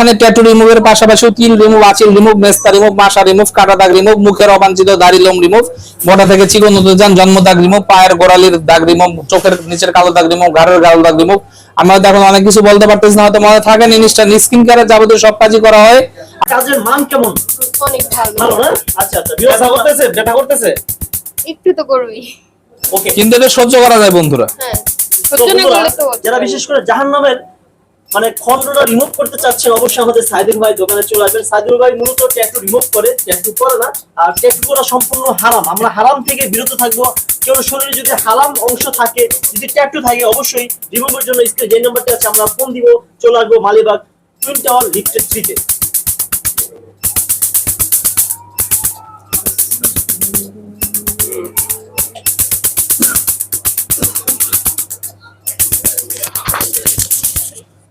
এখানে ট্যাটু রিমুভের পাশাপাশি তিল রিমুভ আচিল রিমুভ মেস্তা রিমুভ মাসা রিমুভ কাটা দাগ রিমুভ মুখের অবাঞ্ছিত দাড়ি লোম রিমুভ মোটা থেকে চিকন যান জন্ম দাগ রিমুভ পায়ের গোড়ালির দাগ রিমুভ চোখের নিচের কালো দাগ রিমুভ ঘাড়ের কালো দাগ রিমুভ আমরা হয়তো এখন অনেক কিছু বলতে পারতেছি না হয়তো মনে থাকে জিনিসটা স্কিন কেয়ারের যাবতীয় সব কাজই করা হয়। কাজের মান কেমন? অনেক ভালো। ভালো না? আচ্ছা আচ্ছা ব্যথা করতেছে? ব্যথা করতেছে? একটু তো করবি। ওকে কিন্তু এটা সহ্য করা যায় বন্ধুরা। হ্যাঁ। সহ্য না করলে তো যারা বিশেষ করে জাহান্নামের মানে খন্ডটা রিমুভ করতে চাচ্ছেন, অবশ্যই আমাদের সাইদুল ভাই দোকানে চলে আসবেন। সাইদুল ভাই মূলত ট্যাটু রিমুভ করে ট্যাটু করে না, আর ট্যাটু করা সম্পূর্ণ হারাম। আমরা হারাম থেকে বিরত থাকব। কেউ শরীরে যদি হারাম অংশ থাকে, যদি ট্যাটু থাকে, অবশ্যই রিমুভের জন্য স্ক্রিন যে নাম্বারটা আছে, আমরা ফোন দিব, চলে আসব মালিবাগ টুইন টাওয়ার লিফটেড থ্রিতে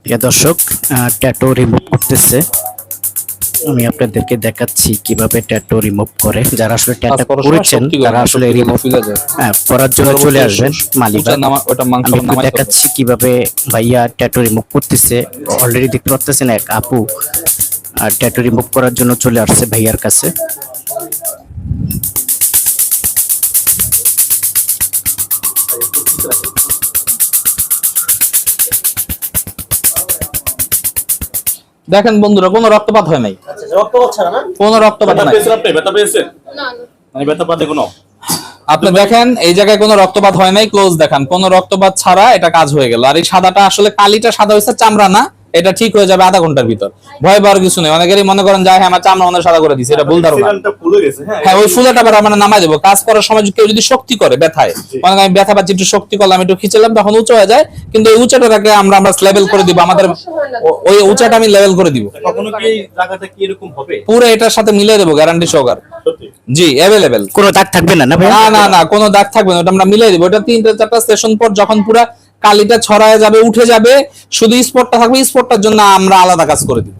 প্রিয় দর্শক ট্যাটু রিমুভ করতেছে। আমি আপনাদেরকে দেখাচ্ছি কীভাবে ট্যাটু রিমুভ করে। যারা আসলে ট্যাটু করেছেন তারা আসলে রিমুভ হ্যাঁ করার জন্য চলে আসবেন মালিক আমি দেখাচ্ছি কীভাবে ভাইয়া ট্যাটু রিমুভ করতেছে। অলরেডি দেখতে পাচ্ছেন এক আপু আর ট্যাটু রিমুভ করার জন্য চলে আসছে ভাইয়ার কাছে। দেখেন বন্ধুরা কোনো রক্তপাত হয় নাই। কোন রক্তপাত ছাড়া না? কোনো রক্তপাত নাই। আপনি? ব্যথা পেয়েছেন না না। মানে ব্যথা পাতে কোনো? আপনি দেখেন এই জায়গায় কোনো রক্তপাত হয় নাই ক্লোজ দেখান। কোন রক্তপাত ছাড়া এটা কাজ হয়ে গেল। আর এই সাদাটা আসলে কালিটা সাদা হয়েছে চামড়া না। এটা ঠিক হয়ে যাবে আধা ঘণ্টার ভিতর। ভয় পাওয়ার কিছু নেই। অনেকেরই মনে করেন যায় হ্যাঁ আমার চামড়া হয় সাদা করে দিছে এটা ভুল ধারণা। সিলিন্ডারটা ফুলে গেছে হ্যাঁ হ্যাঁ ওই ফুলাটা আবার আমরা নামাই দেবো। কাজ করার সময় কেউ যদি শক্তি করে ব্যথায় মনে করেন আমি ব্যথা পাচ্ছি একটু শক্তি করলাম একটু খিচেলাম তখন উঁচু হয়ে যায়। কিন্তু ওই উঁচাটাকে আমরা আমরা লেভেল করে দিব। আমাদের ওই উঁচাটা আমি লেভেল করে দিব। পুরো এটার সাথে মিলিয়ে দেবো গ্যারান্টি সহকার। জি অ্যাভেলেবেল কোনো দাগ থাকবে না না না না না কোনো দাগ থাকবে না ওটা আমরা মিলিয়ে দিব। ওটা তিনটা চারটা সেশন পর যখন পুরা কালিটা ছড়ায় যাবে উঠে যাবে। শুধু স্পটটা থাকবে স্পটটার জন্য আমরা আলাদা কাজ করে দিব।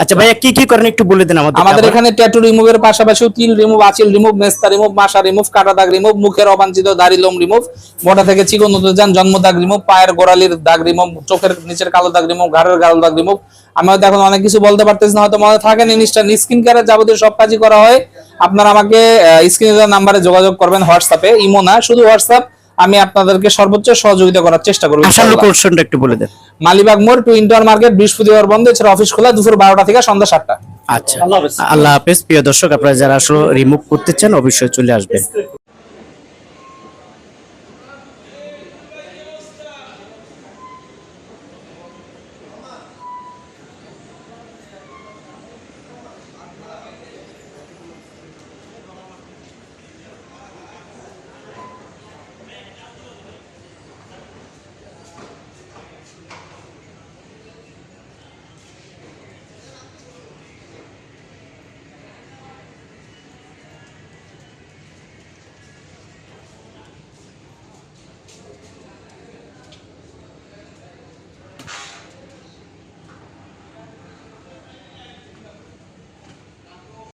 আচ্ছা ভাইয়া কি কি করেন একটু বলে দেন আমাদের আমাদের এখানে ট্যাটু রিমুভের পাশাপাশি তিল রিমুভ আচিল রিমুভ মেস্তা রিমুভ মাসা রিমুভ কাটা দাগ রিমুভ মুখের অবাঞ্ছিত দাড়ি লোম রিমুভ মোটা থেকে চিকন যান জন্ম দাগ রিমুভ পায়ের গোড়ালির দাগ রিমুভ চোখের নিচের কালো দাগ রিমুভ ঘাড়ের কালো দাগ রিমুভ আমি হয়তো এখন অনেক কিছু বলতে পারতেছি না হয়তো মনে থাকে জিনিসটা। স্কিন কেয়ারের যাবতীয় সব কাজই করা হয়। আপনারা আমাকে স্ক্রিনে নাম্বারে যোগাযোগ করবেন হোয়াটসঅ্যাপে ইমো না শুধু হোয়াটসঅ্যাপ আমি আপনাদেরকে সর্বোচ্চ সহযোগিতা করার চেষ্টা করব আসল। লোকেশনটা একটু বলে দেন। মালিবাগ মোড় টু ইন্টার মার্কেট বৃহস্পতিবার বন্ধ এছাড়া অফিস খোলা দুপুর বারোটা থেকে সন্ধ্যা সাতটা। আচ্ছা। আল্লাহ হাফেজ। আল্লাহ হাফেজ। প্রিয় দর্শক আপনারা যারা আসলে রিমুভ করতে চান অবশ্যই চলে আসবেন।